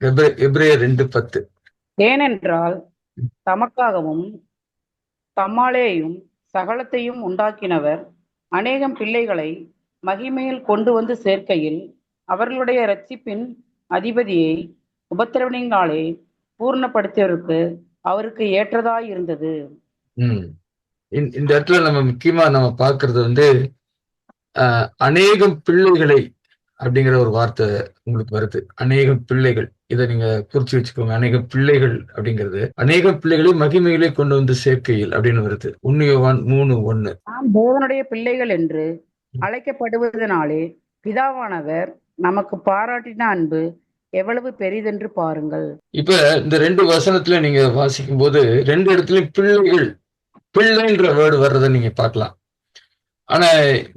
எப்ரே- எபிரேயர் ரெண்டு பத்து. ஏனென்றால் தமக்காகவும் தம்மாலேயும் சகலத்தையும் உண்டாக்கினவர் அநேகம் பிள்ளைகளை மகிமையில் கொண்டு வந்து சேர்க்கையில் அவர்களுடைய இரட்சிப்பின் அதிபதியை உபத்திரவனினாலே பூர்ணப்படுத்தியவருக்கு அவருக்கு ஏற்றதாய் இருந்தது இந்த- இடத்துல நம்ம முக்கியமா நம்ம பார்க்கிறது வந்து அநேகம் பிள்ளைகளை அப்படிங்கிற ஒரு வார்த்தை உங்களுக்கு வருது. அநேகம் பிள்ளைகள். இதை நீங்க குறிச்சு வச்சுக்கோங்க. அநேகம் பிள்ளைகள் அப்படிங்கிறது. அநேகம் பிள்ளைகளை மகிமையிலே கொண்டு வந்து சேர்க்கையில் அப்படின்னு வருது. உன்னியவான் மூணு ஒண்ணு நாம் தேவனுடைய பிள்ளைகள் என்று அழைக்கப்படுவதனாலே பிதாவானவர் நமக்கு பாராட்டின அன்பு எவ்வளவு பெரிதென்று பாருங்கள். இப்ப இந்த ரெண்டு வசனத்துல நீங்க வாசிக்கும் போது ரெண்டு இடத்துலயும் பிள்ளைகள் பிள்ளைன்ற வேர்டு வர்றதை நீங்க பார்க்கலாம். ஆனா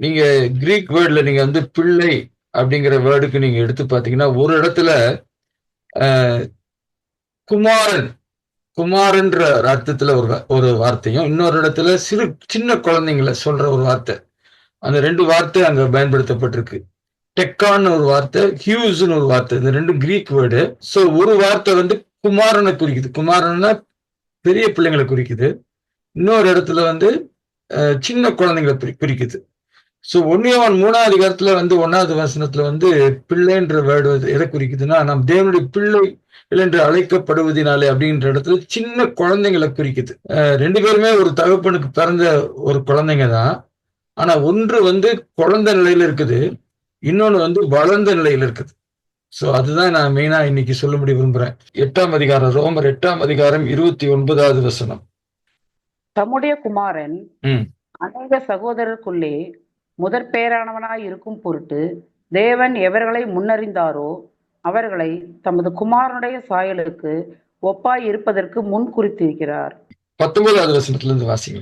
நீங்க கிரீக் வேர்ட்ல நீங்க வந்து பிள்ளை அப்படிங்கிற வேர்டுக்கு நீங்க எடுத்து பார்த்தீங்கன்னா ஒரு இடத்துல குமாரன். குமாரன்ற ஒரு அர்த்தத்துல ஒரு ஒரு வார்த்தையும் இன்னொரு இடத்துல சிறு சின்ன குழந்தைங்களை சொல்ற ஒரு வார்த்தை. அந்த ரெண்டு வார்த்தை அங்க பயன்படுத்தப்பட்டிருக்கு. டெக்கான்னு ஒரு வார்த்தை ஹியூஸ்னு ஒரு வார்த்தை. இந்த ரெண்டும் கிரீக் வேர்டு. ஸோ ஒரு வார்த்தை வந்து குமாரனை குறிக்குது. குமாரன்னா பெரிய பிள்ளைங்களை குறிக்குது. இன்னொரு இடத்துல வந்து சின்ன குழந்தைங்களை குறிக்குது. ஸோ ஒன்னியவன் மூணாவது அதிகாரத்துல வந்து ஒன்னாவது வசனத்துல வந்து பிள்ளைன்ற வேர்டு எதை குறிக்குதுன்னா நம் தேவனுடைய பிள்ளை என்று அழைக்கப்படுவதினாலே அப்படின்ற இடத்துல சின்ன குழந்தைங்களை குறிக்குது. ரெண்டு பேருமே ஒரு தகப்பனுக்கு பிறந்த ஒரு குழந்தைங்க தான். ஆனா ஒன்று வந்து குழந்தை நிலையில இருக்குது இன்னொன்னு வந்து வளர்ந்த நிலையில இருக்குது. சோ அதுதான் நான் மெயினா இன்னைக்கு சொல்ல முடிய விரும்புறேன். எட்டாம் அதிகாரம் ரோமர் எட்டாம் அதிகாரம் இருபத்தி ஒன்பதாவது வசனம். தம்முடைய குமாரன். அநேக சகோதரருக்குள்ளே முதற் பேரானவனாய் இருக்கும் பொருட்டு தேவன் எவர்களை முன்னறிந்தாரோ அவர்களை தமது குமாரனுடைய சாயலுக்கு ஒப்பாய் இருப்பதற்கு முன் குறித்திருக்கிறார். பத்தொன்பதாவது வாசிங்க.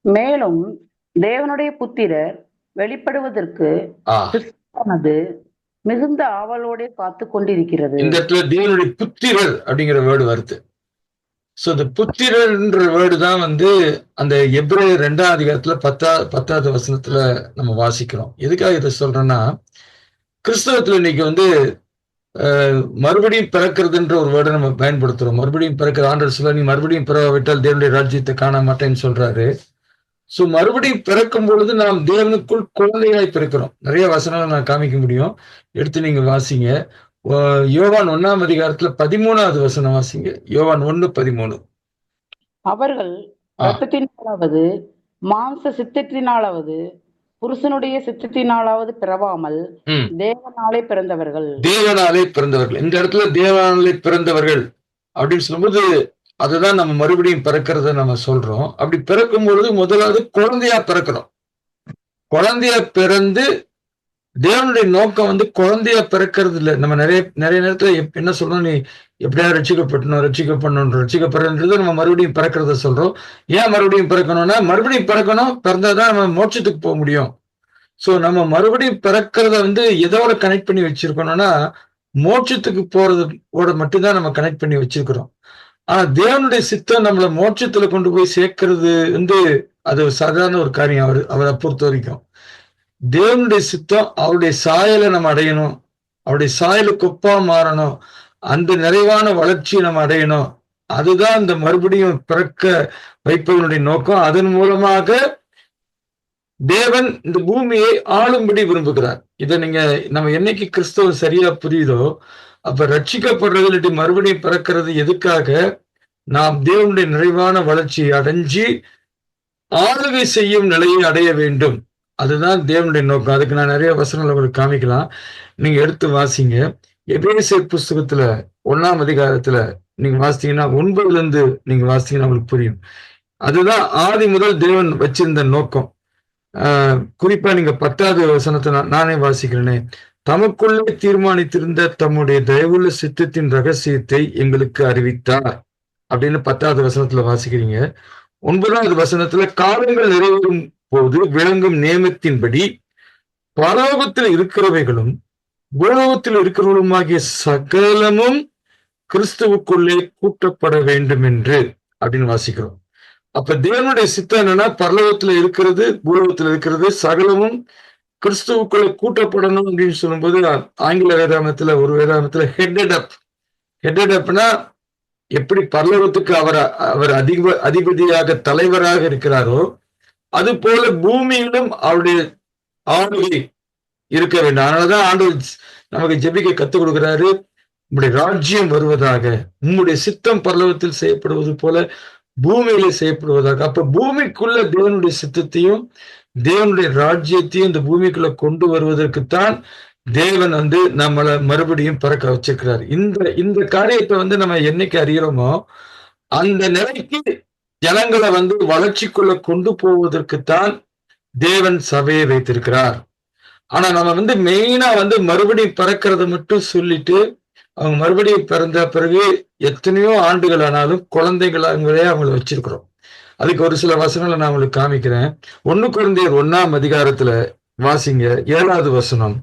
மேலும் தேவனுடைய புத்திரர் வெளிப்படுவதற்கு ஆனது மிகுந்த ஆவலோடே காத்து கொண்டிருக்கிறது இந்த இடத்துல தேவனுடைய புத்திரர் அப்படிங்கிற வேர்டு வருது. ஸோ இந்த புத்திரன்ற வேர்டு தான் வந்து அந்த எப்ரே ரெண்டாம் அதிகாரத்துல பத்தா பத்தாவது வசனத்துல நம்ம வாசிக்கிறோம். எதுக்காக இதை சொல்றேன்னா கிறிஸ்தவத்துல இன்னைக்கு வந்து மறுபடியும் பிறக்கிறதுன்ற ஒரு வேர்டை நம்ம பயன்படுத்துறோம். மறுபடியும் பிறக்கிற ஆண்டர் சொல்ல நீ மறுபடியும் பிறவிட்டால் தேவனுடைய ராஜ்யத்தை காண மாட்டேன்னு சொல்றாரு. ஸோ மறுபடியும் பிறக்கும் பொழுது நாம் தேவனுக்குள் குழந்தைகளாய் பிறக்கிறோம். நிறைய வசனங்கள் நான் காமிக்க முடியும். எடுத்து நீங்க வாசிங்க. யோவான் ஒண்ணாம் அதிகாரத்துல பதிமூணாவது வசனம் வாசிங்க. யோவான் ஒண்ணு பதிமூணு. அவர்கள். ரத்தத்தினாலாவது மாம்ச சித்தத்தினாலாவது புருஷனுடைய சித்தத்தினாலாவது பிறவாமல். தேவனாலே பிறந்தவர்கள். தேவனாலே பிறந்தவர்கள். இந்த இடத்துல தேவனாலே பிறந்தவர்கள் அப்படின்னு சொல்லும்போது அதுதான் நம்ம மறுபடியும் பிறக்கிறத நம்ம சொல்றோம். அப்படி பிறக்கும் பொழுது முதலாவது குழந்தையா பிறக்கிறோம் குழந்தையா பிறந்து தேவனுடைய நோக்கம் வந்து குழந்தைய பிறக்கிறது இல்லை. நம்ம நிறைய நிறைய நேரத்துல எப்- என்ன சொல்றோம்? நீ எப்படியா ரட்சிக்கப்பட்டணும் ரசிக்கப்படணும் ரசிக்கப்படுறது நம்ம மறுபடியும் பிறக்கிறத சொல்றோம். ஏன் மறுபடியும் பிறக்கணும்னா மறுபடியும் பிறக்கணும் பிறந்தாதான் நம்ம மோட்சத்துக்கு போக முடியும். சோ நம்ம மறுபடியும் பிறக்கிறத வந்து எதோட கனெக்ட் பண்ணி வச்சிருக்கணும்னா மோட்சத்துக்கு போறதோட மட்டும்தான் நம்ம கனெக்ட் பண்ணி வச்சிருக்கிறோம். ஆனா தேவனுடைய சித்தம் நம்மளை மோட்சத்துல கொண்டு போய் சேர்க்கறது வந்து அது ஒரு சாதாரண ஒரு காரியம். அவர் அவரை பொறுத்த வரைக்கும். தேவனுடைய சித்தம் அவருடைய சாயலை நம்ம அடையணும். அவருடைய சாயலுக்கு ஒப்பா மாறணும். அந்த நிறைவான வளர்ச்சியை நம்ம அடையணும். அதுதான் இந்த மறுபடியும் பிறக்க வைப்பதனுடைய நோக்கம். அதன் மூலமாக தேவன் இந்த பூமியை ஆளும்படி விரும்புகிறார். இதை நீங்க நம்ம என்னைக்கு கிறிஸ்தவம் சரியா புரியுதோ அப்ப ரட்சிக்கப்படுறது இல்லாட்டி மறுபடியும் பிறக்கிறது எதுக்காக? நாம் தேவனுடைய நிறைவான வளர்ச்சியை அடைஞ்சி ஆளுகை செய்யும் நிலையை அடைய வேண்டும். அதுதான் தேவனுடைய நோக்கம். அதுக்கு நான் நிறைய வசனங்கள் உங்களுக்கு காமிக்கலாம். நீங்க எடுத்து வாசிங்க. எபேசியர் புஸ்தகத்துல ஒன்னாம் அதிகாரத்துல நீங்க வாசித்தீங்கன்னா ஒன்பதுல இருந்து நீங்க வாசித்தீங்கன்னா உங்களுக்கு புரியும். அதுதான் ஆதி முதல் தேவன் வச்சிருந்த நோக்கம். ஆஹ் குறிப்பா நீங்க பத்தாவது வசனத்தை நான் நானே வாசிக்கிறேனே. தமக்குள்ளே தீர்மானித்திருந்த தம்முடைய தயவுள்ள சித்தத்தின் ரகசியத்தை எங்களுக்கு அறிவித்தார். அப்படின்னு பத்தாவது வசனத்துல வாசிக்கிறீங்க. ஒன்பதாவது வசனத்துல காலங்கள் நிறைவேறும் போது விளங்கும் நியமத்தின்படி பரலோகத்தில் இருக்கிறவைகளும் பூலோகத்தில் இருக்கிறவர்களுமாகிய சகலமும் கிறிஸ்துவுக்குள்ளே கூட்டப்பட வேண்டும் என்று அப்படின்னு வாசிக்கிறோம். அப்ப தேவனுடைய சித்தம் என்னன்னா பரலோகத்துல இருக்கிறது பூலோகத்துல இருக்கிறது சகலமும் கிறிஸ்துவுக்குள்ள கூட்டப்படணும் அப்படின்னு சொல்லும்போது ஆங்கில வேதாமத்துல ஒரு வேதாமத்துல ஹெட்டட் அப் ஹெட்டட் அப்னா எப்படி பரலோகத்துக்கு அவர் அவர் அதிப அதிபதியாக தலைவராக இருக்கிறாரோ அது போல பூமியிலும் அவருடைய ஆளுகை இருக்க வேண்டும். அதனாலதான் ஆண்டு நமக்கு ஜெபிக்க கத்துக் கொடுக்கிறாரு. உம்முடைய ராஜ்யம் வருவதாக உம்முடைய சித்தம் பரலோகத்தில் செய்யப்படுவது போல பூமியில செய்யப்படுவதாக. அப்ப பூமிக்குள்ள தேவனுடைய சித்தத்தையும் தேவனுடைய ராஜ்யத்தையும் இந்த பூமிக்குள்ள கொண்டு வருவதற்குத்தான் தேவன் வந்து நம்மளை மறுபடியும் பறக்க வச்சிருக்கிறார். இந்த இந்த காரியத்தை வந்து நம்ம என்னைக்கு அறிகிறோமோ அந்த நிலைக்கு ஜனங்களை வந்து வளர்ச்சிக்குள்ள கொண்டு போவதற்குத்தான் தேவன் சபையை வைத்திருக்கிறார். ஆனா நம்ம வந்து மெயினா வந்து மறுபடியும் பிறக்கிறத மட்டும் சொல்லிட்டு அவங்க மறுபடியும் பிறந்த பிறகு எத்தனையோ ஆண்டுகள் ஆனாலும் குழந்தைகளாங்களே அவங்கள வச்சிருக்கிறோம். அதுக்கு ஒரு சில வசனங்களை நான் உங்களுக்கு காமிக்கிறேன். ஒண்ணு குழந்தையர் ஒன்னாம் அதிகாரத்துல வாசிங்க ஏழாவது வசனம்.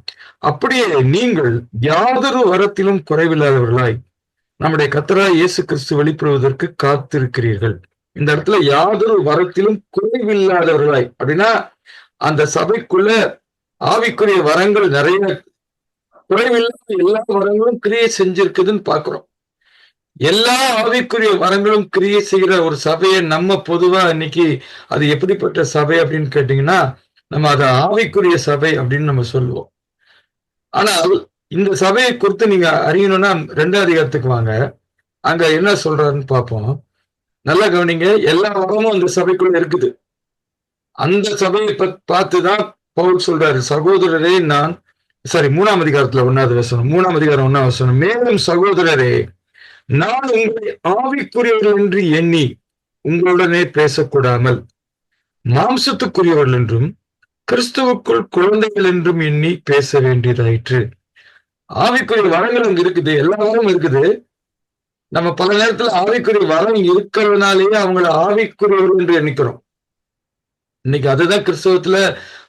அப்படியே நீங்கள் யாதொரு வரத்திலும் குறைவில்லாதவர்களாய் நம்முடைய கத்தரா இயேசு கிறிஸ்து வெளிப்படுவதற்கு காத்திருக்கிறீர்கள். இந்த இடத்துல யாதொரு வரத்திலும் குறைவில்லாதவர்களாய். அப்படின்னா அந்த சபைக்குள்ள ஆவிக்குரிய வரங்கள் நிறைய குறைவில்லாத எல்லா வரங்களும் கிரியை செஞ்சிருக்குதுன்னு பாக்குறோம் எல்லா ஆவிக்குரிய வரங்களும் கிரியை செய்கிற ஒரு சபையை நம்ம பொதுவா இன்னைக்கு அது எப்படிப்பட்ட சபை அப்படின்னு கேட்டீங்கன்னா நம்ம அதை ஆவிக்குரிய சபை அப்படின்னு நம்ம சொல்லுவோம். ஆனால் இந்த சபையை குறித்து நீங்க அறியணும்னா ரெண்டாவது அதிகாரத்துக்கு வாங்க. அங்க என்ன சொல்றாருன்னு பார்ப்போம். நல்லா கவனிங்க எல்லா வரமும் அந்த சபைக்குள்ள இருக்குது. அந்த சபையை பார்த்துதான் பவுல் சொல்றாரு சகோதரரே நான் சாரி மூணாம் அதிகாரத்துல ஒன்னாவது வசனம் மூணாம் அதிகாரம் ஒன்னாவது வசனம் மேலும் சகோதரரே நான் உங்களை ஆவிக்குரியவர்கள் என்று எண்ணி உங்களுடனே பேசக்கூடாமல் மாம்சத்துக்குரியவர்கள் என்றும் கிறிஸ்துவுக்குள் குழந்தைகள் என்றும் எண்ணி பேச வேண்டியதாயிற்று. ஆவிக்குரிய வரங்கள் அங்க இருக்குது எல்லா வரமும் இருக்குது. நம்ம பல நேரத்துல ஆவிக்குரிய வரம் இருக்கிறதுனாலேயே அவங்கள ஆவிக்குரியவர்கள் என்று எண்ணிக்கிறோம். இன்னைக்கு அதுதான் கிறிஸ்தவத்துல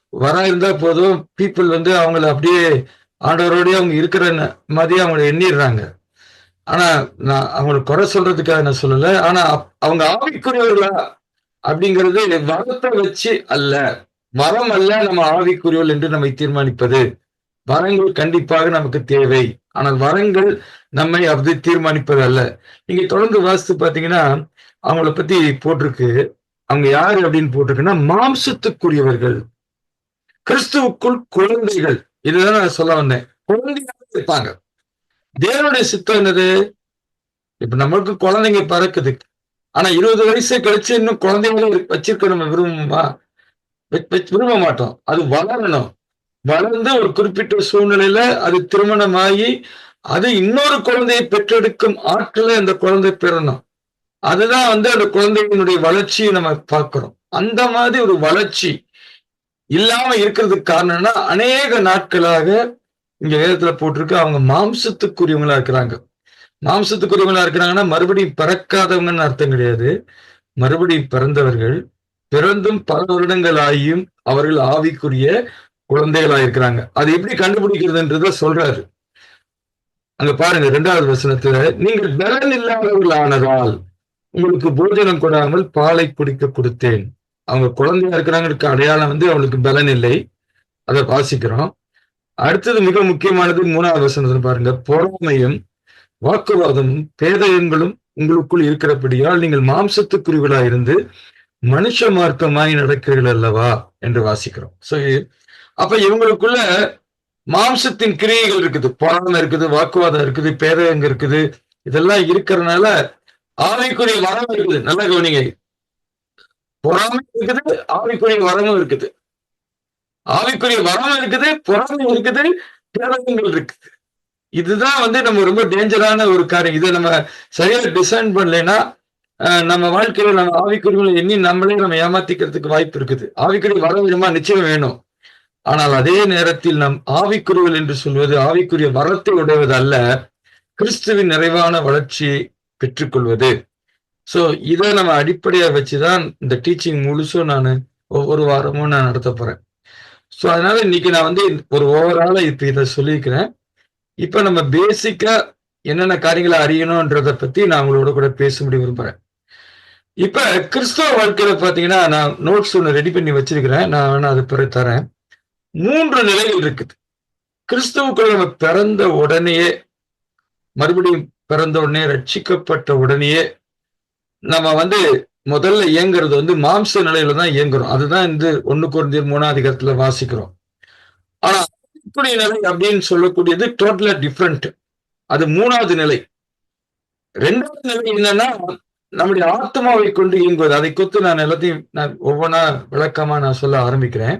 வரம் இருந்தா போதும் பீப்புள் வந்து அவங்கள அப்படியே ஆண்டவரோடய அவங்க இருக்கிற மாதிரி அவங்கள எண்ணிடுறாங்க. ஆனா நான் அவங்களை குறை சொல்றதுக்காக நான் சொல்லல. ஆனா அவங்க ஆவிக்குரியவர்களா அப்படிங்கிறது வரத்தை வச்சு அல்ல வரம் அல்ல நம்ம ஆவிக்குரியவர்கள் என்று நம்மை தீர்மானிப்பது. வரங்கள் கண்டிப்பாக நமக்கு தேவை. ஆனால் வரங்கள் நம்மை அப்படி தீர்மானிப்பது அல்ல நீங்க தொடர்ந்து வாசித்து பாத்தீங்கன்னா அவங்கள பத்தி போட்டிருக்கு. அவங்க யாரு அப்படின்னு போட்டிருக்குன்னா மாம்சத்துக்குரியவர்கள். கிறிஸ்துவுக்குள் குழந்தைகள். இதுதான் நான் சொல்ல வந்தேன். குழந்தைகள் இருப்பாங்க. தேவனுடைய சித்தம் என்னது? இப்ப நம்மளுக்கு குழந்தைங்க பறக்குது. ஆனா இருபது வயசு கழிச்சு இன்னும் குழந்தைங்கள வச்சிருக்க நம்ம விரும்புமா? விரும்ப மாட்டோம். அது வளரணும். வளர்ந்து ஒரு குறிப்பிட்ட சூழ்நிலையில அது திருமணமாகி அது இன்னொரு குழந்தையை பெற்றெடுக்கும் ஆற்றல அந்த குழந்தை பெறணும். அதுதான் வந்து அந்த குழந்தையினுடைய வளர்ச்சியை நம்ம பார்க்கிறோம். அந்த மாதிரி ஒரு வளர்ச்சி இல்லாம இருக்கிறதுக்கு காரணம்னா அநேக நாட்களாக இங்க வேதத்துல போட்டிருக்கு அவங்க மாம்சத்துக்குரியவங்களா இருக்கிறாங்க. மாம்சத்துக்குரியவங்களா இருக்கிறாங்கன்னா மறுபடியும் பிறக்காதவங்கன்னு அர்த்தம் கிடையாது. மறுபடியும் பிறந்தவர்கள் பிறந்தும் பல வருடங்கள் ஆகியும் அவர்கள் ஆவிக்குரிய குழந்தைகளா இருக்கிறாங்க அது எப்படி கண்டுபிடிக்கிறதுன்றத சொல்றாரு. அங்க பாருங்க இரண்டாவது வசனத்துல நீங்கள் பலன் இல்லாதவர்களானதால் உங்களுக்கு போஜனம் கொடாமல் பாலை குடிக்க கொடுத்தேன். அவங்க குழந்தையா இருக்கிறாங்களுக்கு அடையாளம் வந்து அவங்களுக்கு பலன் இல்லை. அதை வாசிக்கிறோம். அடுத்தது மிக முக்கியமானது மூணாவது வசனத்துல பாருங்க பொறாமையும் வாக்குவாதமும் பேதயங்களும் உங்களுக்குள் இருக்கிறபடியால் நீங்கள் மாம்சத்துக்குருவிழா இருந்து மனுஷ மார்க்கமாய் நடக்கிறீர்கள் அல்லவா? என்று வாசிக்கிறோம். சோ அப்ப இவங்களுக்குள்ள மாம்சத்தின் கிரியைகள் இருக்குது. பொறாமை இருக்குது வாக்குவாதம் இருக்குது பேதகங்க இருக்குது. இதெல்லாம் இருக்கிறதுனால ஆவிக்குரிய வரம் இருக்குது. நல்லா கவனிங்க. பொறாமை இருக்குது ஆவிக்குரிய வரமும் இருக்குது. ஆவிக்குரிய வரம் இருக்குது பொறாமை இருக்குது பேதகங்கள் இருக்குது. இதுதான் வந்து நம்ம ரொம்ப டேஞ்சரான ஒரு காரியம். இதை நம்ம சரியா டிசைன் பண்ணலைன்னா நம்ம வாழ்க்கையில நம்ம ஆவிக்குரிய எண்ணி நம்மளே நம்ம ஏமாத்திக்கிறதுக்கு வாய்ப்பு இருக்குது. ஆவிக்குரிய வர விதமா நிச்சயம் வேணும். ஆனால் அதே நேரத்தில் நம் ஆவிக்குறிகள் என்று சொல்வது ஆவிக்குரிய வரத்தை உடையவது அல்ல கிறிஸ்துவின் நிறைவான வளர்ச்சியை பெற்றுக்கொள்வது. ஸோ இதை நம்ம அடிப்படையாக வச்சுதான் இந்த டீச்சிங் முழுசும் நான் ஒவ்வொரு வாரமும் நான் நடத்த போறேன். ஸோ அதனால இன்னைக்கு நான் வந்து ஒரு ஓவரால இப்போ இதை சொல்லியிருக்கிறேன். இப்போ நம்ம பேசிக்கா என்னென்ன காரியங்களை அறியணும்ன்றத பத்தி நான் உங்களோட கூட பேச முடிய விரும்புறேன். இப்ப கிறிஸ்தவ வாழ்க்கையில பாத்தீங்கன்னா நான் நோட்ஸ் ஒன்று ரெடி பண்ணி வச்சிருக்கிறேன். நான் வேணா அது பிறகு தரேன். மூன்று நிலைகள் இருக்குது. கிறிஸ்துவுக்குள்ள நம்ம பிறந்த உடனேயே மறுபடியும் பிறந்த உடனே ரட்சிக்கப்பட்ட உடனேயே நம்ம வந்து முதல்ல இயங்குறது வந்து மாம்ச நிலையில தான் இயங்குறோம். அதுதான் இந்த ஒண்ணு குறைந்த மூணாவது அதிகாரத்துல வாசிக்கிறோம். ஆனா இப்படி நிலை அப்படின்னு சொல்லக்கூடியது டோட்டலா டிஃப்ரெண்ட் அது மூணாவது நிலை. ரெண்டாவது நிலை என்னன்னா நம்முடைய ஆத்மாவை கொண்டு இயங்குவது. அதை குறித்து நான் எல்லாத்தையும் நான் ஒவ்வொன்றா விளக்கமா நான் சொல்ல ஆரம்பிக்கிறேன்.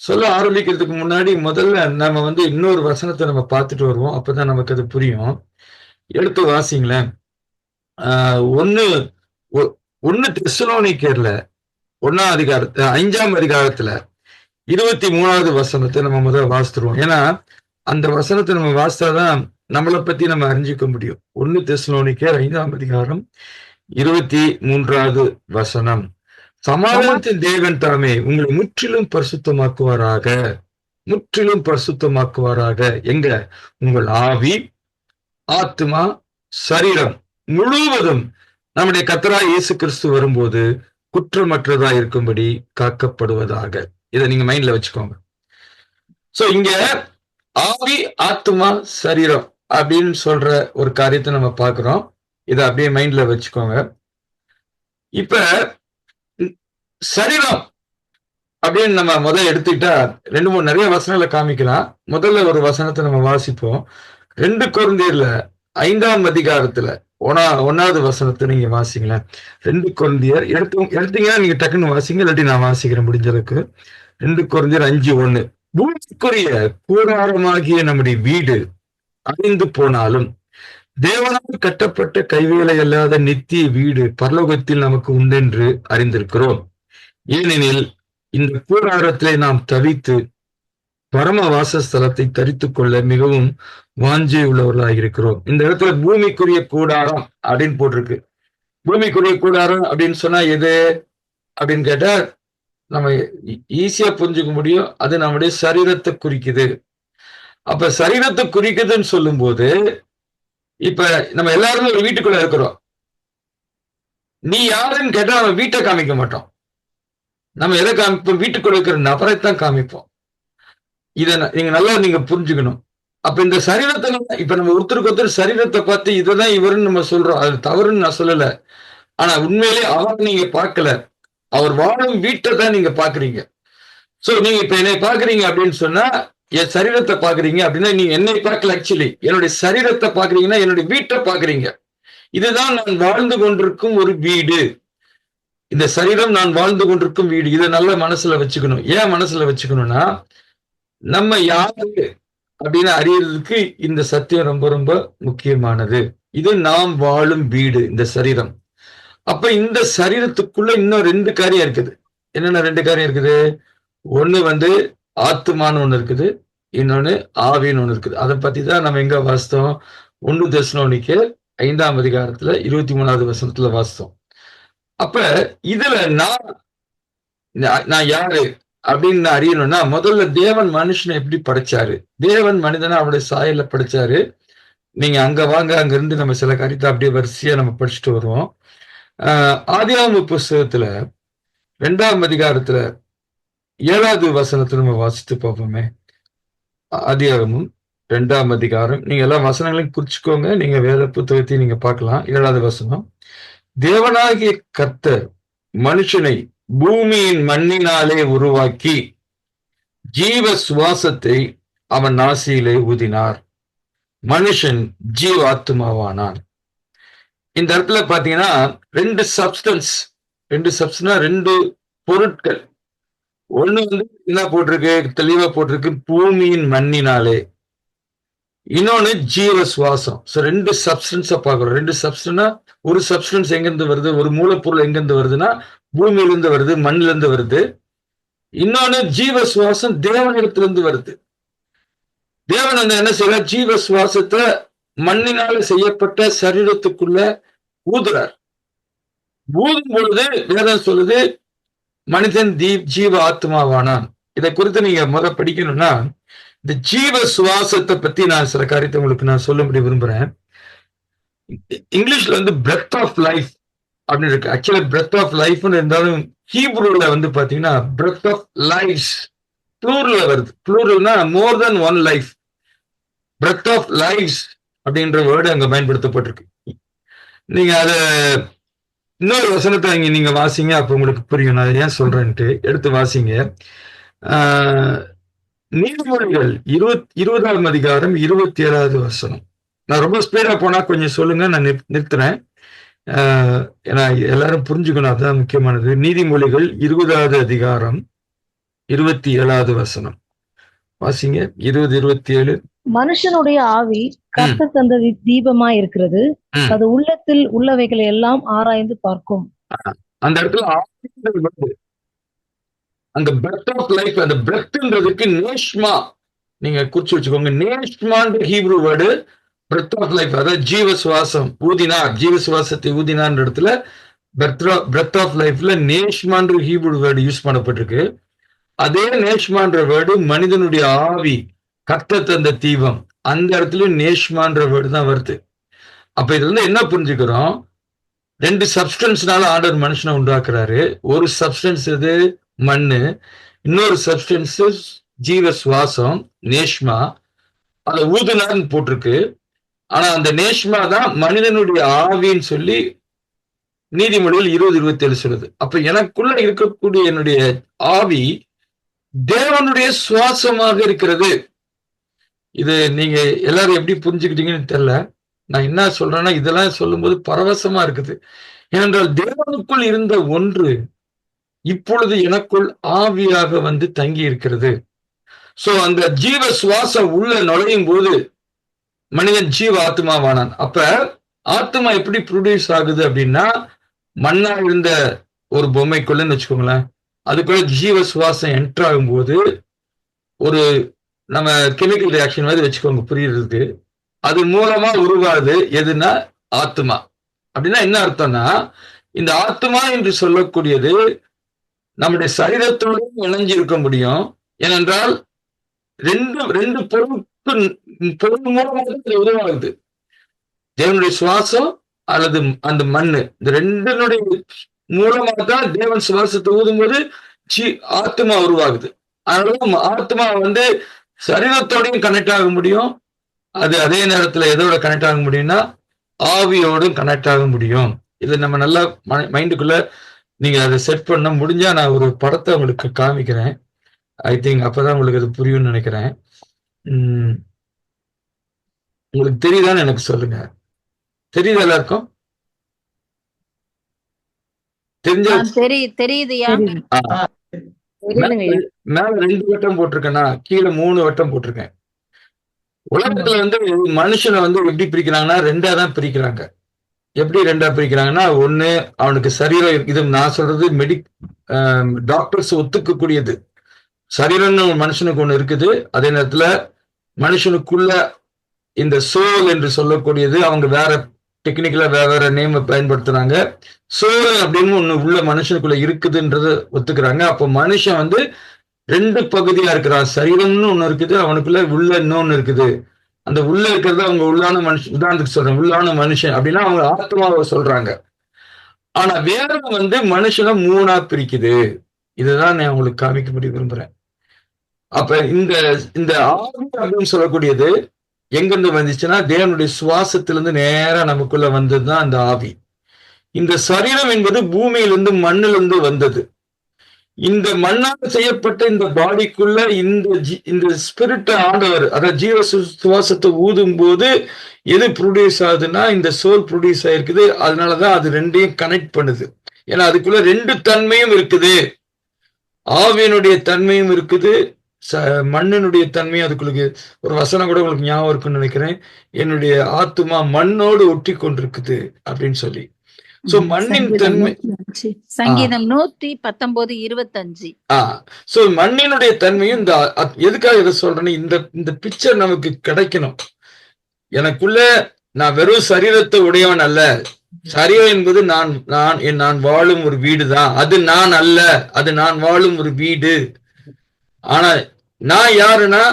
சொல்ல ஆரம்பிக்கிறதுக்கு முன்னாடி முதல்ல நம்ம வந்து இன்னொரு வசனத்தை நம்ம பார்த்துட்டு வருவோம். அப்பதான் நமக்கு அது புரியும். எடுத்து வாசிங்களேன். ஆஹ் ஒன்னு ஒ- ஒண்ணு தெசலோனிக்கர்ல ஒன்னாம் அதிகாரத்துல அஞ்சாம் அதிகாரத்துல இருபத்தி மூணாவது வசனத்தை நம்ம முதல்ல வாசித்துருவோம். ஏன்னா அந்த வசனத்தை நம்ம வாசித்தாதான் நம்மளை பத்தி நம்ம அறிஞ்சிக்க முடியும். ஒன்னு தெசலோனிக்கர் ஐந்தாம் அதிகாரம் இருபத்தி மூன்றாவது வசனம். சமாதானத்தின் தேவன் தாமே உங்களை முற்றிலும் பரிசுத்தமாக்குவாராக. முற்றிலும் பரிசுத்தமாக்குவாராக. எங்க? உங்கள் ஆவி ஆத்மா சரீரம் முழுவதும் நம்முடைய கத்தரா இயேசு கிறிஸ்து வரும்போது குற்றமற்றதா இருக்கும்படி காக்கப்படுவதாக. இதை நீங்க மைண்ட்ல வச்சுக்கோங்க. சோ இங்க ஆவி ஆத்மா சரீரம் அப்படின்னு சொல்ற ஒரு காரியத்தை நம்ம பார்க்கிறோம். இதை அப்படியே மைண்ட்ல வச்சுக்கோங்க. இப்ப சரீரம் அப்படின்னு நம்ம முதல்ல எடுத்துக்கிட்டா ரெண்டு மூணு நிறைய வசனங்களை காமிக்கலாம். முதல்ல ஒரு வசனத்தை நம்ம வாசிப்போம். ரெண்டு குழந்தையர்ல ஐந்தாம் அதிகாரத்துல ஒன்னா ஒன்னாவது வசனத்தை நீங்க வாசிங்களேன். ரெண்டு குழந்தையர் எடுத்து எடுத்தீங்கன்னா நீங்க டக்குன்னு வாசிங்க இல்லாட்டி நான் வாசிக்கிறேன் முடிஞ்சளவுக்கு. ரெண்டு குழந்தையர் அஞ்சு ஒண்ணு பூமிக்குரிய கூடாரமாகிய நம்முடைய வீடு அழிந்து போனாலும் தேவனால் கட்டப்பட்ட கைவேலை அல்லாத நித்திய வீடு பரலோகத்தில் நமக்கு உண்டென்று அறிந்திருக்கிறோம். ஏனெனில் இந்த கூடாரத்திலே நாம் தவித்து பரம வாசஸ்தலத்தை தரித்துக் கொள்ள மிகவும் வாஞ்சை உள்ளவர்களாக இருக்கிறோம். இந்த இடத்துல பூமிக்குரிய கூடாரம் அப்படின்னு போட்டிருக்கு. பூமிக்குரிய கூடாரம் அப்படின்னு சொன்னா எது அப்படின்னு கேட்டா நம்ம ஈஸியா புரிஞ்சுக்க முடியும். அது நம்முடைய சரீரத்தை குறிக்குது. அப்ப சரீரத்தை குறிக்குதுன்னு சொல்லும்போது இப்ப நம்ம எல்லாருமே ஒரு வீட்டுக்குள்ள இருக்கிறோம். நீ யாருன்னு கேட்டா நம்ம வீட்டை காமிக்க மாட்டோம். நம்ம எதை காமிப்போம் வீட்டுக்குள்ள இருக்கிற நபரைத்தான் காமிப்போம். இதை நீங்க நல்லா நீங்க புரிஞ்சுக்கணும். அப்ப இந்த சரீரத்தை இப்ப நம்ம ஒருத்தருக்கு ஒருத்தர் சரீரத்தை பார்த்து இதுதான் இவருன்னு நம்ம சொல்றோம். அது தவறுன்னு நான் சொல்லல. ஆனா உண்மையிலே அவர் நீங்க பார்க்கல. அவர் வாழும் வீட்டை தான் நீங்க பாக்குறீங்க சோ நீங்க இப்ப என்னை பாக்குறீங்க அப்படின்னு சொன்னா என் சரீரத்தை பாக்குறீங்க அப்படின்னா நீங்க என்னை பார்க்கல ஆக்சுவலி என்னுடைய சரீரத்தை பாக்குறீங்கன்னா என்னுடைய வீட்டை பாக்குறீங்க இதுதான் நான் வாழ்ந்து கொண்டிருக்கும் ஒரு வீடு. இந்த சரீரம் நான் வாழ்ந்து கொண்டிருக்கும் வீடு இதை நல்ல மனசுல வச்சுக்கணும். ஏன் மனசுல வச்சுக்கணும்னா நம்ம யாரு அப்படின்னு அறியறதுக்கு இந்த சத்தியம் ரொம்ப ரொம்ப முக்கியமானது. இது நாம் வாழும் வீடு இந்த சரீரம். அப்ப இந்த சரீரத்துக்குள்ள இன்னும் ரெண்டு காரியம் இருக்குது. என்னென்ன ரெண்டு காரியம் இருக்குது? ஒண்ணு வந்து ஆத்துமான்னு ஒண்ணு இருக்குது. இன்னொன்னு ஆவின்னு ஒண்ணு இருக்குது. அதை பத்தி தான் நம்ம எங்க வாசித்தோம்? ஒன்று தசனோனிக்கு ஐந்தாம் அதிகாரத்துல இருபத்தி மூணாவது வசனத்துல வாசித்தோம். அப்ப இதுல நான் நான் யாரு அப்படின்னு நான் அறியணும்னா முதல்ல தேவன் மனுஷனை எப்படி படைச்சாரு? தேவன் மனிதனை அவருடைய சாயல்ல படைச்சாரு. நீங்க அங்க வாங்க அங்க இருந்து நம்ம சில கருத்தை அப்படியே வரிசையா நம்ம படிச்சுட்டு வருவோம். ஆஹ் ஆதியாகம புஸ்தகத்துல ரெண்டாம் அதிகாரத்துல ஏழாவது வசனத்தை நம்ம வாசித்து பார்ப்போமே. ஆதியாகமும் ரெண்டாம் அதிகாரம். நீங்க எல்லா வசனங்களையும் குறிச்சுக்கோங்க. நீங்க வேத புத்தகத்தையும் நீங்க பார்க்கலாம். ஏழாவது வசனம். தேவனாகிய கர்த்தர் மனுஷனை பூமியின் மண்ணினாலே உருவாக்கி ஜீவ சுவாசத்தை அவன் நாசியிலே ஊதினார். மனுஷன் ஜீவாத்மாவானான். இந்த இடத்துல பாத்தீங்கன்னா ரெண்டு சப்ஸ்டன்ஸ் ரெண்டு சப்ஸ்டன்ஸ்னா ரெண்டு பொருட்கள். ஒண்ணு வந்து என்ன போட்டிருக்கு? தெளிவா போட்டிருக்கு பூமியின் மண்ணினாலே. இன்னொன்னு ஜீவ சுவாசம் ஸோ ரெண்டு சப்ஸ்டன்ஸை பார்க்குறோம். ரெண்டு சப்ஸ்டன்னா ஒரு சப்ஸ்டன்ஸ் எங்கிருந்து வருது? ஒரு மூலப்பொருள் எங்கிருந்து வருதுன்னா பூமியிலிருந்து வருது மண்ணிலிருந்து வருது. இன்னொன்னு ஜீவ சுவாசம் தேவனிடத்திலிருந்து வருது. தேவன் வந்து என்ன செய்யறார் ஜீவ சுவாசத்தை மண்ணினால செய்யப்பட்ட சரீரத்துக்குள்ள ஊதுறார். ஊதும் பொழுது வேதம் சொல்லுது மனிதன் தீ ஜீவ ஆத்மாவானான் இதை குறித்து நீங்க முத படிக்கணும்னா இந்த ஜீவ சுவாசத்தை பத்தி நான் சில காரியத்தை உங்களுக்கு நான் சொல்லும்படி விரும்புறேன். இங்கிலீஷ்ல வந்து பிரெத் ஆஃப் லைஃப் அப்படின்னு இருக்கு. ஆக்சுவலா பிரெத் ஆஃப் லைஃப்னு இருந்தாலும் ஹீப்ரூல வந்து பாத்தீங்கன்னா பிரெத் ஆஃப் லைஃப் ப்ளூர்ல வருது. ப்ளூரல்னா more then one life breath of lifes அப்படின்ற வேர்டு அங்க பயன்படுத்தப்பட்டிருக்கு. நீங்க அத இன்னொரு வசனத்தை இங்க நீங்க வாசிங்க அப்ப உங்களுக்கு புரியும். நான் ஏன் சொல்றேன்ட்டு எடுத்து வாசிங்க. நீதிமொழிகள் இருபத் இருபதாம் அதிகாரம் இருபத்தி ஏழாவது வசனம். நான் ரொம்ப ஸ்பீடா போனா கொஞ்சம் சொல்லுங்க நான் நிறுத்- நிறுத்துறேன். ஏன்னா எல்லாரும் புரிஞ்சுக்கணும் அதுதான் முக்கியமானது. நீதிமொழிகள் இருபதாவது அதிகாரம் இருபத்தி ஏழாவது வசனம். வாசிங்க. இருபது இருபத்தி ஏழு மனுஷனுடைய ஆவி கர்த்தர் தந்த தி- தீபமாய் இருக்கிறது. அது உள்ளத்தில் உள்ளவைகளை எல்லாம் ஆராய்ந்து பார்க்கும். அந்த இடத்துல அந்த பிரெத் ஆஃப் லைஃப் அந்த பிரெத்ன்றதுக்கு நேஷ்மா. நீங்க குறிச்சு வச்சுக்கோங்க. நேஷ்மான்ற Hebrew word breath of life அதாவது ஜீவ சுவாசம் ஊதினா ஜீவ சுவாசத்தை ஊதினான்ற இடத்துல பிரெத் ஆஃப் லைஃப்ல நேஷ்மான்ற ஹீப்ரூ வேர்டு யூஸ் பண்ணப்பட்டிருக்கு. அதே நேஷ்மான்ற வேர்டு மனிதனுடைய ஆவி கத்த தந்த தீபம் அந்த இடத்துல நேஷ்மான்ற வேர்டு தான் வருது. அப்ப இதுல இருந்து என்ன புரிஞ்சுக்கிறோம்? ரெண்டு சப்ஸ்டன்ஸ்னால ஆண்டவர் மனுஷனை உண்டாக்குறாரு. ஒரு சப்ஸ்டன்ஸ் இது மண்ணு இன்னொரு சப்ஸ்டன்ஸ் ஜீவ சுவாசம் நேஷ்மா அதை ஊதுனான்னு போட்டிருக்கு. ஆனா அந்த நேஷ்மா தான் மனிதனுடைய ஆவின்னு சொல்லி நீதிமொழியில் இருபது இருபத்தி ஏழு சொல்லுது. அப்ப எனக்குள்ள இருக்கக்கூடிய என்னுடைய ஆவி தேவனுடைய சுவாசமாக இருக்கிறது. இது நீங்க எல்லாரும் எப்படி புரிஞ்சுக்கிட்டீங்கன்னு தெரியல. நான் என்ன சொல்றேன்னா இதெல்லாம் சொல்லும்போது பரவசமா இருக்குது. ஏனென்றால் தேவனுக்குள் இருந்த ஒன்று இப்பொழுது எனக்குள் ஆவியாக வந்து தங்கி இருக்கிறது சோ அந்த ஜீவ சுவாசம் உள்ள நுழையும் போது மனிதன் ஜீவ ஆத்மாவானான். அப்ப ஆத்மா எப்படி ப்ரொடியூஸ் ஆகுது அப்படின்னா மண்ணா இருந்த ஒரு பொம்மைக்குள்ளன்னு வச்சுக்கோங்களேன். அதுக்குள்ள ஜீவ சுவாசம் என்டர் ஆகும்போது ஒரு நம்ம கெமிக்கல் ரியாக்ஷன் மாதிரி வச்சுக்கோங்க புரியுறதுக்கு. அது மூலமா உருவாது எதுனா ஆத்மா. அப்படின்னா என்ன அர்த்தம்னா இந்த ஆத்மா என்று சொல்லக்கூடியது நம்முடைய சரீரத்தோடு இணைஞ்சு இருக்க முடியும். ஏனென்றால் ரெண்டு ரெண்டு பொருட்கு பொருள் மூலமாக இது உருவாகுது. தேவனுடைய சுவாசம் அல்லது அந்த மண்ணு இந்த ரெண்டினுடைய மூலமா தான் தேவன் சுவாசத்தை ஊதும்போது சி ஆத்மா உருவாகுது. அதனால ஆத்மா வந்து சரீரத்தோடையும் கனெக்ட் ஆக முடியும். அது அதே நேரத்துல எதோட கனெக்ட் ஆக முடியும்னா ஆவியோடும் கனெக்ட் ஆக முடியும். இது நம்ம நல்லா மைண்டுக்குள்ள நீங்க அதை செட் பண்ண முடிஞ்சா நான் ஒரு படத்தை உங்களுக்கு காமிக்கிறேன். ஐ திங்க் அப்பதான் உங்களுக்கு அது புரியும்னு நினைக்கிறேன். உம் உங்களுக்கு தெரியுதான்னு எனக்கு சொல்லுங்க. தெரியுது எல்லாருக்கும்? மேல ரெண்டு வட்டம் போட்டிருக்கேன்னா கீழே மூணு வட்டம் போட்டிருக்கேன். உலகத்துல வந்து மனுஷனை வந்து எப்படி பிரிக்கிறாங்கன்னா ரெண்டா தான் பிரிக்கிறாங்க. எப்படி ரெண்டா பிரிக்கிறாங்கன்னா ஒண்ணு அவனுக்கு சரீரம் இது நான் சொல்றது மெடி டாக்டர்ஸ் ஒத்துக்கக்கூடியது. சரீரம்னு ஒரு மனுஷனுக்கு ஒண்ணு இருக்குது. அதே நேரத்துல மனுஷனுக்குள்ள இந்த சோல் என்று சொல்லக்கூடியது அவங்க வேற டெக்னிக்கலா வேற வேற நேம் பயன்படுத்துறாங்க. சோல் அப்படின்னு ஒண்ணு உள்ள மனுஷனுக்குள்ள இருக்குதுன்றது ஒத்துக்கிறாங்க. அப்போ மனுஷன் வந்து ரெண்டு பகுதியா இருக்கிறான். சரீரம்னு ஒண்ணு இருக்குது அவனுக்குள்ள உள்ள இன்னொன்னு இருக்குது. அந்த உள்ள இருக்கிறது அவங்க உள்ளான மனுஷன் உதாரணத்துக்கு சொல்றேன் உள்ளான மனுஷன் அப்படின்னா அவங்க ஆத்மாவை சொல்றாங்க. ஆனா வேதம் வந்து மனுஷனை மூணா பிரிக்குது. இதுதான் நான் உங்களுக்கு காமிக்க விரும்புறேன். அப்ப இந்த இந்த ஆவி அப்படின்னு சொல்லக்கூடியது எங்கிருந்து வந்துச்சுன்னா தேவனுடைய சுவாசத்திலிருந்து நேரா நமக்குள்ள வந்ததுதான் அந்த ஆவி. இந்த சரீரம் என்பது பூமியிலிருந்து மண்ணிலிருந்து வந்தது. இந்த மண்ணால் செய்யப்பட்ட இந்த பாடிக்குள்ள இந்த ஜி- இந்த ஸ்பிரிட்டை ஆண்டவர் அதாவது ஜீவ சு- சுவாசத்தை ஊதும் போது எது ப்ரொடியூஸ் ஆகுதுன்னா இந்த சோல் ப்ரொடியூஸ் ஆயிருக்குது. அதனாலதான் அது ரெண்டையும் கனெக்ட் பண்ணுது. ஏன்னா அதுக்குள்ள ரெண்டு தன்மையும் இருக்குது. ஆவியனுடைய தன்மையும் இருக்குது. ச- மண்ணினுடைய தன்மையும் அதுக்குள்ளுக்கு ஒரு வசனம் கூட உங்களுக்கு ஞாபகம் இருக்குன்னு நினைக்கிறேன். என்னுடைய ஆத்துமா மண்ணோடு ஒட்டி கொண்டிருக்குது அப்படின்னு சொல்லி. சோ மண்ணின் தன்மை. சங்கீதம் நூத்தி பத்தொன்பது இருபத்தஞ்சு. சோ மண்ணினுடைய தன்மையும் இந்த எதுக்காக இதை சொல்றேன்னு இந்த இந்த பிக்சர் நமக்கு கிடைக்கணும். எனக்குள்ள நான் வெறும் சரீரத்தை உடையவன் அல்ல. சரீரம் என்பது நான் நான் என் நான் வாழும் ஒரு வீடு தான் அது நான் அல்ல. அது நான் வாழும் ஒரு வீடு. ஆனா நான் யாருன்னா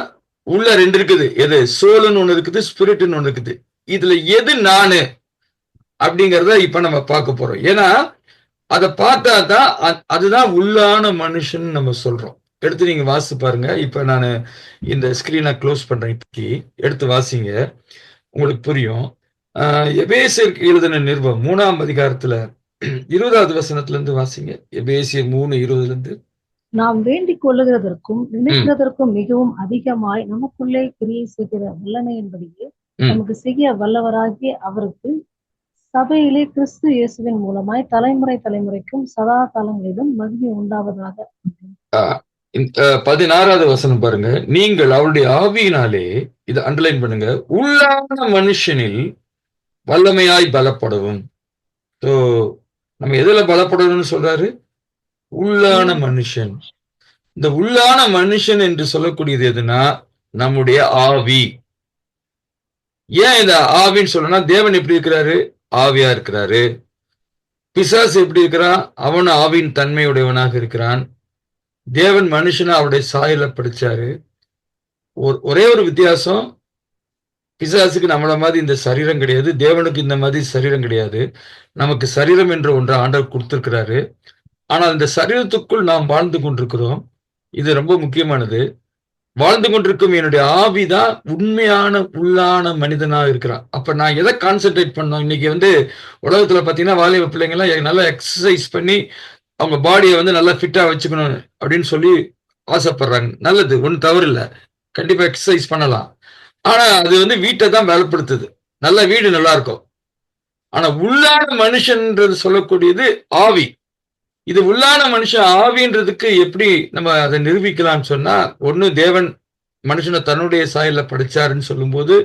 உள்ள ரெண்டு இருக்குது. எது? சோலுன்னு ஒண்ணு இருக்குது ஸ்பிரிட்னு ஒண்ணு இருக்குது. இதுல எது நானு? அப்படிங்கறத இப்ப நம்ம பார்க்க போறோம். ஏன்னா அதை பார்த்தா தான் அதுதான் உள்ளான மனுஷன் நம்ம சொல்றோம். எடுத்து நீங்க வாசித்து பாருங்க. இப்ப நான் இந்த ஸ்கிரீனை க்ளோஸ் பண்றேன் இப்படி எடுத்து வாசிங்க. உங்களுக்கு புரியும். எபேசியருக்கு எழுதின நிருபம் மூணாம் அதிகாரத்துல இருபதாவது வசனத்துல இருந்து வாசிங்க. எபேசியர் மூணு இருபதுல இருந்து நாம் வேண்டிக் கொள்ளுகிறதற்கும் நினைக்கிறதற்கும் மிகவும் அதிகமாய் நமக்குள்ளே கிரியை செய்கிற வல்லமையின்படியே ம். நமக்கு செய்ய வல்லவராகிய அவருக்கு சபையிலே கிறிஸ்து இயேசுவின் மூலமாய் தலைமுறை தலைமுறைக்கும் சதா காலங்களிலும் மகிமை உண்டாவதாக. பதினாறாவது வசனம் பாருங்க. நீங்கள் அவருடைய ஆவியினாலே இதை அண்டர்லைன் பண்ணுங்க உள்ளான மனுஷனில் வல்லமையாய் பலப்படவும். ஸோ நம்ம எதுல பலப்படணும்னு சொல்றாரு? உள்ளான மனுஷன். இந்த உள்ளான மனுஷன் என்று சொல்லக்கூடியது எதுனா நம்முடைய ஆவி. ஏன் இந்த ஆவின்னு சொல்லணும்னா தேவன் எப்படி இருக்கிறாரு? ஆவியா இருக்கிறாரு. பிசாசு எப்படி இருக்கிறான்? அவன் ஆவியின் தன்மையுடையவனாக இருக்கிறான். தேவன் மனுஷனை அவருடைய சாயல படிச்சாரு. ஒரே ஒரு வித்தியாசம். பிசாசுக்கு நம்மள மாதிரி இந்த சரீரம் கிடையாது. தேவனுக்கு இந்த மாதிரி சரீரம் கிடையாது. நமக்கு சரீரம் என்ற ஒன்றை ஆண்டவர் கொடுத்திருக்கிறாரு. ஆனால் இந்த சரீரத்துக்குள் நாம் வாழ்ந்து கொண்டிருக்கிறோம். இது ரொம்ப முக்கியமானது. வாழ்ந்து கொண்டிருக்கும் என்னுடைய ஆவிதான் உண்மையான உள்ளான மனிதனா இருக்கிறான். அப்ப நான் எதை கான்சென்ட்ரேட் பண்ணோம்? இன்னைக்கு வந்து உலகத்துல பாத்தீங்கன்னா வாலிப பிள்ளைங்க எல்லாம் நல்லா எக்ஸசைஸ் பண்ணி அவங்க பாடியை வந்து நல்லா ஃபிட்டா வச்சுக்கணும் அப்படின்னு சொல்லி ஆசைப்படுறாங்க. நல்லது ஒன்றும் தவறு இல்லை கண்டிப்பா எக்ஸசைஸ் பண்ணலாம். ஆனா அது வந்து வீட்டை தான் வேலைப்படுத்துது நல்ல வீடு நல்லா இருக்கும். ஆனா உள்ளான மனுஷன்றது சொல்லக்கூடியது ஆவி. இது உள்ளான மனுஷன் ஆவின்றதுக்கு எப்படி நம்ம அதை நிரூபிக்கலாம்னு சொன்னா ஒண்ணு தேவன் மனுஷனை தன்னுடைய சாயல படைச்சாருன்னு சொல்லும்போது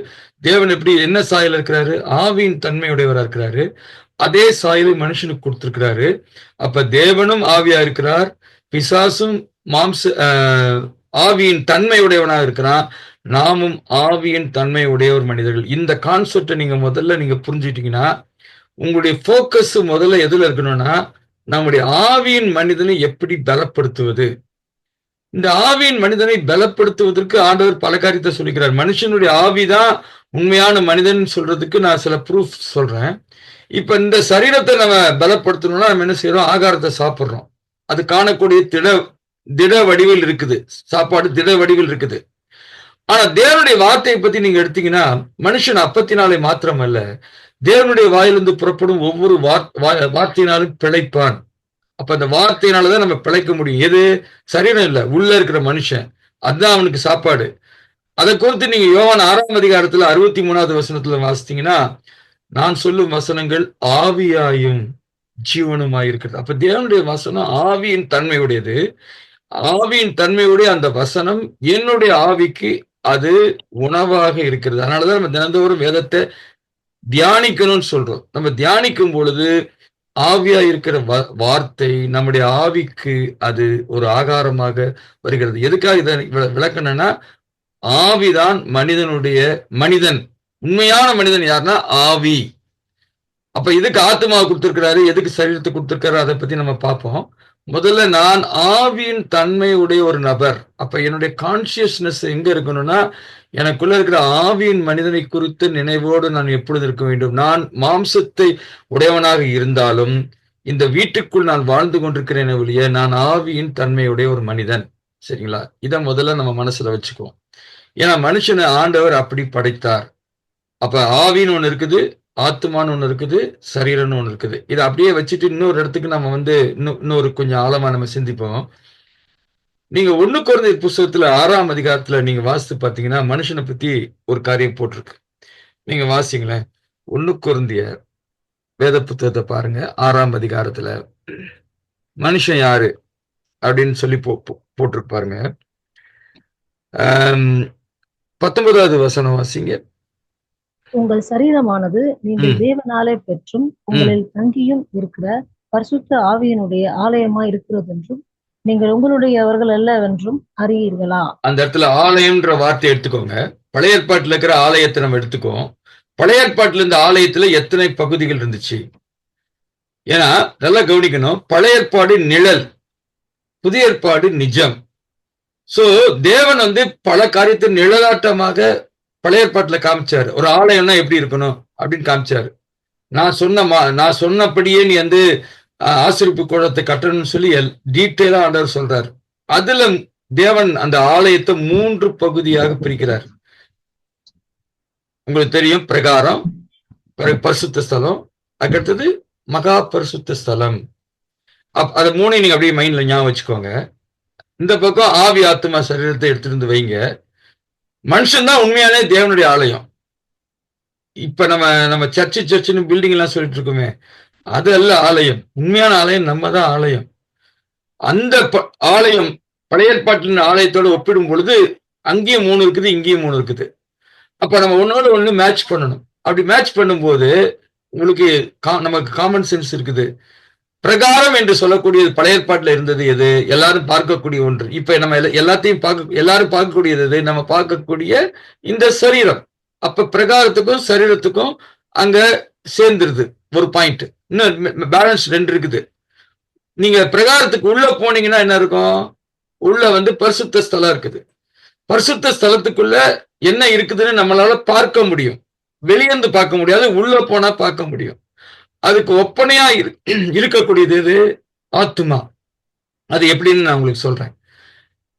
தேவன் எப்படி என்ன சாயல இருக்கிறாரு? ஆவியின் தன்மையுடையவரா இருக்கிறாரு. அதே சாயலை மனுஷனுக்கு கொடுத்திருக்கிறாரு. அப்ப தேவனும் ஆவியா இருக்கிறார். பிசாசும் மாம்ச ஆவியின் தன்மையுடையவனா இருக்கிறான். நாமும் ஆவியின் தன்மை உடையவர் மனிதர்கள். இந்த கான்செப்டை நீங்க முதல்ல நீங்க புரிஞ்சுட்டீங்கன்னா உங்களுடைய போக்கஸ் முதல்ல எதுல இருக்கணும்னா நம்முடைய ஆவியின் மனிதனை எப்படி பலப்படுத்துவது? இந்த ஆவியின் மனிதனை பலப்படுத்துவதற்கு ஆண்டவர் பல காரியத்தை சொல்லிக்கிறார். மனுஷனுடைய ஆவிதான் உண்மையான மனிதன் சொல்றதுக்கு நான் சில ப்ரூஃப் சொல்றேன். இப்ப இந்த சரீரத்தை நம்ம பலப்படுத்தணும்னா நம்ம என்ன செய்யறோம்? ஆகாரத்தை சாப்பிடுறோம். அது காணக்கூடிய திட திட வடிவில் இருக்குது. சாப்பாடு திட வடிவில் இருக்குது. ஆனா தேவனுடைய வார்த்தையை பத்தி நீங்க எடுத்தீங்கன்னா மனுஷன் அப்பத்தினாலே அல்ல தேவனுடைய வாயிலிருந்து புறப்படும் ஒவ்வொரு வார்த்தையினாலும் பிழைப்பான். அப்ப அந்த வார்த்தையினாலதான் நம்ம பிழைக்க முடியும். எது? சரீரம் இல்ல. உள்ள இருக்கிற மனுஷன். அதுதான் அவனுக்கு சாப்பாடு. அதை குறித்து நீங்க யோவான் ஆறாம் அதிகாரத்துல அறுபத்தி மூணாவது வசனத்துல வாசித்தீங்கன்னா நான் சொல்லும் வசனங்கள் ஆவியாயும் ஜீவனுமாய் இருக்கிறது. அப்ப தேவனுடைய வசனம் ஆவியின் தன்மையுடையது. ஆவியின் தன்மையுடைய அந்த வசனம் என்னுடைய ஆவிக்கு அது உணவாக இருக்கிறது. அதனாலதான் நம்ம தினந்தோறும் வேதத்தை தியானிக்கணும்னு சொல்றோம். நம்ம தியானிக்கும் பொழுது ஆவியா இருக்கிற வ- வார்த்தை நம்முடைய ஆவிக்கு அது ஒரு ஆகாரமாக வருகிறது. எதுக்காக இதை விளக்கணும்னா ஆவிதான் மனிதனுடைய மனிதன். உண்மையான மனிதன் யாருன்னா ஆவி. அப்ப எதுக்கு ஆத்மாவை கொடுத்துருக்கிறாரு? எதுக்கு சரீரத்தை கொடுத்துருக்காரு? அதை பத்தி நம்ம பார்ப்போம். முதல்ல நான் ஆவியின் தன்மையுடைய ஒரு நபர். அப்ப என்னுடைய கான்சியஸ்னஸ் எங்க இருக்கணும்னா எனக்குள்ள இருக்கிற ஆவியின் மனிதனை குறித்து நினைவோடு நான் எப்பொழுது இருக்க வேண்டும்? நான் மாம்சத்தை உடையவனாக இருந்தாலும் இந்த வீட்டுக்குள் நான் வாழ்ந்து கொண்டிருக்கிறேன் ஒழிய நான் ஆவியின் தன்மையுடைய ஒரு மனிதன். சரிங்களா? இதை முதல்ல நம்ம மனசுல வச்சுக்குவோம். ஏன்னா மனுஷனை ஆண்டவர் அப்படி படைத்தார். அப்ப ஆவின்னு ஒண்ணு இருக்குது ஆத்துமான்னு ஒண்ணு இருக்குது சரீரம்னு ஒண்ணு இருக்குது. இதை அப்படியே வச்சுட்டு இன்னொரு இடத்துக்கு நம்ம வந்து இன்னும் இன்னொரு கொஞ்சம் ஆழமா நம்ம சிந்திப்போம். நீங்க ஒண்ணு குறைந்த புஸ்தகத்துல ஆறாம் அதிகாரத்துல நீங்க வாசித்து பாத்தீங்கன்னா மனுஷனை பத்தி ஒரு காரியம் போட்டிருக்கு. நீங்க வாசிங்களேன். ஒண்ணு குருந்திய வேத புத்தகத்தை பாருங்க. ஆறாம் அதிகாரத்துல மனுஷன் யாரு? அப்படின்னு சொல்லி போ போட்டிருக்கு பாருங்க. பத்தொன்பதாவது வசனம் வாசிங்க. உங்கள் சரீரமானது நீங்கள். தேவனாலே பெற்றும் உங்களில் தங்கியும் இருக்கிற பரிசுத்த ஆவியினுடைய ஆலயமாய் இருக்கிறது என்றும் நீங்கள் உங்களுடையவர்கள் அல்லவென்றும் அறியீர்களா? அந்த இடத்துல ஆலயம்ன்ற வார்த்தை எடுத்துக்கோங்க. பழைய ஏற்பாட்டுல இருக்கிற ஆலயத்தை நம்ம எடுத்துக்குவோம் பழைய ஏற்பாட்டுல இருந்த ஆலயத்துல எத்தனை பகுதிகள் இருந்துச்சு? ஏன்னா நல்லா கவனிக்கணும். பழைய ஏற்பாடு நிழல். புதிய ஏற்பாடு நிஜம். சோ தேவன் வந்து பல காரியத்தை நிழலாட்டமாக பழைய ஏற்பாட்டுல காமிச்சாரு. ஒரு ஆலயம்னா எப்படி இருக்கணும்? அப்படின்னு காமிச்சாரு. நான் சொன்ன நான் சொன்னபடியே நீ வந்து ஆசிரிப்பு கூடத்தை கட்டணும்னு சொல்லி டீட்டெயிலா ஆண்டவர் சொல்றாரு. அதுல தேவன் அந்த ஆலயத்தை மூன்று பகுதியாக பிரிக்கிறார். உங்களுக்கு தெரியும் பிரகாரம் பரிசுத்த ஸ்தலம் அதுக்கடுத்தது மகா பரிசுத்த ஸ்தலம். அப் அது மூணையும் நீங்க அப்படியே மைண்ட்ல ஞாபகம் வச்சுக்கோங்க. இந்த பக்கம் ஆவி ஆத்மா சரீரத்தை எடுத்துட்டு வந்து வைங்க. மனுஷன் தான் உண்மையானே தேவனுடைய ஆலயம். இப்ப நம்ம நம்ம சர்ச்சு சர்ச்சுன்னு பில்டிங் எல்லாம் சொல்லிட்டு இருக்கோமே. அது அல்ல ஆலயம். உண்மையான ஆலயம் நம்ம தான் ஆலயம். அந்த ப- ஆலயம் பழைய ஏற்பாட்டின் ஒப்பிடும் பொழுது அங்கேயும் மூணு இருக்குது இங்கேயும் மூணு இருக்குது. அப்ப நம்ம ஒன்னோட ஒன்று மேட்ச் பண்ணணும். அப்படி மேட்ச் பண்ணும்போது உங்களுக்கு கா- நமக்கு காமன் சென்ஸ் இருக்குது. பிரகாரம் என்று சொல்லக்கூடியது பழைய இருந்தது எது? எல்லாரும் பார்க்கக்கூடிய ஒன்று. இப்ப நம்ம எல்லா- எல்லாத்தையும் பார்க்க எல்லாரும் பார்க்கக்கூடியது எது? நம்ம பார்க்கக்கூடிய இந்த சரீரம். அப்ப பிரகாரத்துக்கும் சரீரத்துக்கும் அங்க சேர்ந்துருது ஒரு பாயிண்ட் இன்னும் பேலன்ஸ் ரெண்டு இருக்குது. நீங்க பிரகாரத்துக்கு உள்ள போனீங்கன்னா என்ன இருக்கும்? உள்ள வந்து பரிசுத்த ஸ்தலம் இருக்குது. பரிசுத்த ஸ்தலத்துக்குள்ள என்ன இருக்குதுன்னு நம்மளால பார்க்க முடியும். வெளியேந்து பார்க்க முடியாது உள்ள போனா பார்க்க முடியும். அதுக்கு ஒப்பனையா இரு- இருக்கக்கூடியது இது ஆத்துமா. அது எப்படின்னு நான் உங்களுக்கு சொல்றேன்.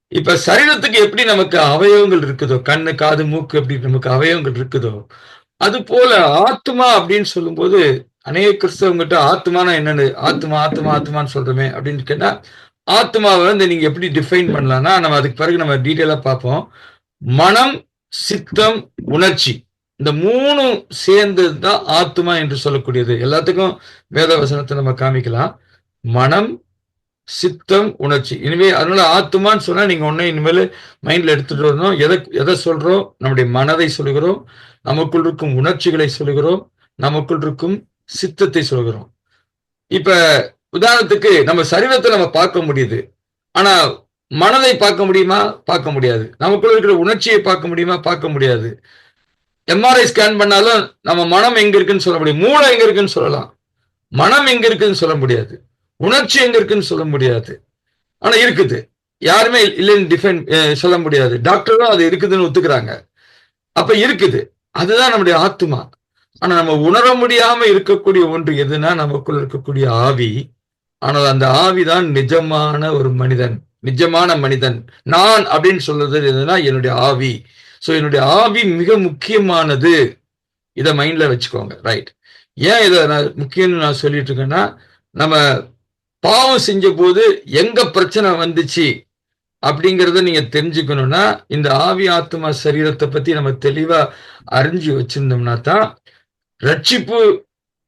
இப்ப சரீரத்துக்கு எப்படி நமக்கு அவயவங்கள் இருக்குதோ கண்ணு காது மூக்கு எப்படி நமக்கு அவயவங்கள் இருக்குதோ அது போல ஆத்மா அப்படின்னு சொல்லும்போது அநேக கிறிஸ்தவங்கிட்ட ஆத்மானா என்னன்னு? ஆத்மா ஆத்மா ஆத்மான்னு சொல்றோமே அப்படின்னு கேட்டா ஆத்மாவை வந்து நீங்க எப்படி டிஃபைன் பண்ணலாம்னா நம்ம அதுக்கு பிறகு நம்ம டீட்டெயிலா பார்ப்போம். மனம் சித்தம் உணர்ச்சி. இந்த மூணும் சேர்ந்தது தான் ஆத்மா என்று சொல்லக்கூடியது. எல்லாத்துக்கும் வேத வசனத்தை நம்ம காமிக்கலாம். மனம் சித்தம் உணர்ச்சி. இனிமே அதனால ஆத்மான்னு சொன்னா நீங்க ஒன்னே இனிமேல் மைண்ட்ல எடுத்துட்டு வரணும். எதை எதை சொல்றோம்? நம்முடைய மனதை சொல்கிறோம். நமக்குள் இருக்கும் உணர்ச்சிகளை சொல்கிறோம். நமக்குள் இருக்கும் சித்தத்தை சொல்கிறோம். இப்ப உதாரணத்துக்கு நம்ம சரீரத்தை நம்ம பார்க்க முடியுது. ஆனா மனதை பார்க்க முடியுமா? பார்க்க முடியாது. நமக்குள்ள இருக்கிற உணர்ச்சியை பார்க்க முடியுமா? பார்க்க முடியாது. எம்ஆர்ஐ ஸ்கேன் பண்ணாலும் நம்ம மனம் எங்க இருக்குன்னு சொல்ல முடியும். மூளை எங்க இருக்குன்னு சொல்லலாம். மனம் எங்க இருக்குன்னு சொல்ல முடியாது. உணர்ச்சி எங்க இருக்குன்னு சொல்ல முடியாது. ஆனா இருக்குது. யாருமே இல்லைன்னு டிஃபைன் சொல்ல முடியாது. டாக்டரும் அது இருக்குதுன்னு ஒத்துக்கிறாங்க. அப்ப இருக்குது. அதுதான் நம்முடைய ஆத்மா. ஆனா நம்ம உணர முடியாம இருக்கக்கூடிய ஒன்று எதுனா நமக்குள்ள இருக்கக்கூடிய ஆவி. ஆனால் அந்த ஆவிதான் நிஜமான ஒரு மனிதன் நிஜமான மனிதன். நான் அப்படின்னு சொல்றது எதுனா என்னுடைய ஆவி. ஸோ என்னுடைய ஆவி மிக முக்கியமானது. இதை மைண்ட்ல வச்சுக்கோங்க. ரைட் ஏன் இதை நான் முக்கியம்னு நான் சொல்லிட்டு இருக்கேன்னா நம்ம பாவம் செஞ்ச போது எங்க பிரச்சனை வந்துச்சு அப்படிங்கிறத நீங்க தெரிஞ்சுக்கணும்னா இந்த ஆவி ஆத்மா சரீரத்தை பத்தி நம்ம தெளிவா அறிஞ்சு வச்சிருந்தோம்னா தான் ரட்சிப்பு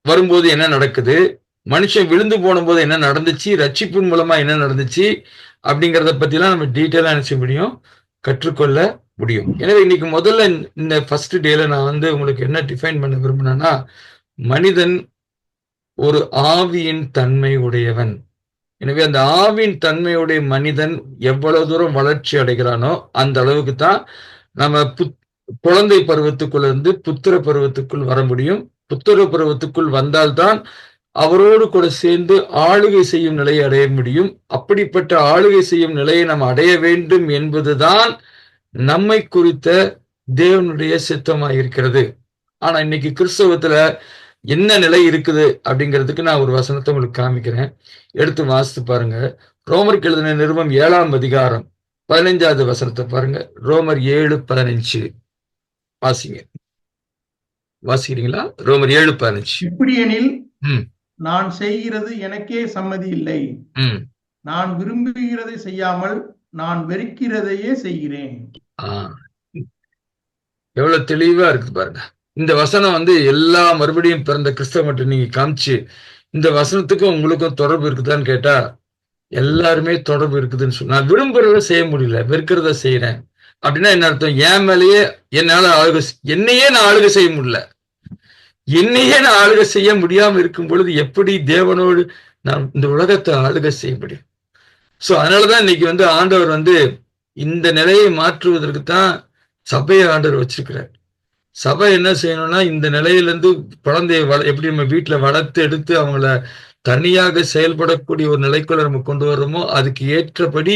வரும்போது என்ன நடக்குது? மனுஷன் விழுந்து போன போது என்ன நடந்துச்சு? ரட்சிப்பின் மூலமா என்ன நடந்துச்சு? அப்படிங்கிறத பத்திலாம் நம்ம டீட்டெயிலா நினைச்ச முடியும்? கற்றுக்கொள்ள முடியும். எனவே இன்னைக்கு முதல்ல இந்த ஃபர்ஸ்ட் டேல நான் வந்து உங்களுக்கு என்ன டிஃபைன் பண்ண விரும்பினேன்னா மனிதன் ஒரு ஆவியின் தன்மை உடையவன். எனவே அந்த ஆவின் தன்மையுடைய மனிதன் எவ்வளவு தூரம் வளர்ச்சி அடைகிறானோ அந்த அளவுக்கு தான் நம்ம புத் குழந்தை பருவத்துக்குள்ள இருந்து புத்திர பருவத்துக்குள் வர முடியும். புத்திர பருவத்துக்குள் வந்தால்தான் அவரோடு கூட சேர்ந்து ஆளுகை செய்யும் நிலையை அடைய முடியும். அப்படிப்பட்ட ஆளுகை செய்யும் நிலையை நாம் அடைய வேண்டும் என்பதுதான் நம்மை குறித்த தேவனுடைய சித்தமாக இருக்கிறது. ஆனா இன்னைக்கு கிறிஸ்தவத்துல என்ன நிலை இருக்குது அப்படிங்கிறதுக்கு நான் ஒரு வசனத்தை உங்களுக்கு காமிக்கிறேன். எடுத்து வாசித்து பாருங்க. ரோமருக்கு எழுதின நிறுவம் ஏழாம் அதிகாரம் பதினைஞ்சாவது வசனத்தை பாருங்க. ரோமர் ஏழு பதினஞ்சு. வாசிங்க. வாசிக்கிறீங்களா? ரோமர் ஏழு பதினஞ்சு. இப்படியெனில். நான் செய்கிறது எனக்கே சம்மதி இல்லை. நான் விரும்புகிறதை செய்யாமல் நான் வெறுக்கிறதையே செய்கிறேன். எவ்வளவு தெளிவா இருக்குது பாருங்க. இந்த வசனம் வந்து எல்லா மறுபடியும் பிறந்த கிறிஸ்தவ மட்டும் நீங்க காமிச்சு இந்த வசனத்துக்கும் உங்களுக்கும் தொடர்பு இருக்குதான்னு கேட்டா எல்லாருமே தொடர்பு இருக்குதுன்னு சொன்னா நான் விரும்புறத செய்ய முடியல வெறுக்கிறத செய்யறேன் அப்படின்னா என்ன அர்த்தம்? என் மேலேயே என்னால ஆளுகை என்னையே நான் ஆளுகை செய்ய முடியல. என்னையே நான் ஆளுகை செய்ய முடியாம இருக்கும் பொழுது எப்படி தேவனோடு நான் இந்த உலகத்தை ஆளுகை செய்ய முடியும்? சோ அதனாலதான் இன்னைக்கு வந்து ஆண்டவர் வந்து இந்த நிலையை மாற்றுவதற்கு தான் சபையை ஆண்டவர் வச்சிருக்கிறார். சபை என்ன செய்யணும்னா இந்த நிலையிலேருந்து குழந்தைய வள எப்படி நம்ம வீட்டில் வளர்த்து எடுத்து அவங்கள தனியாக செயல்படக்கூடிய ஒரு நிலைக்குள்ள நம்ம கொண்டு வர்றோமோ அதுக்கு ஏற்றபடி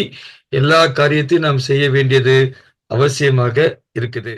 எல்லா காரியத்தையும் நாம் செய்ய வேண்டியது அவசியமாக இருக்குது.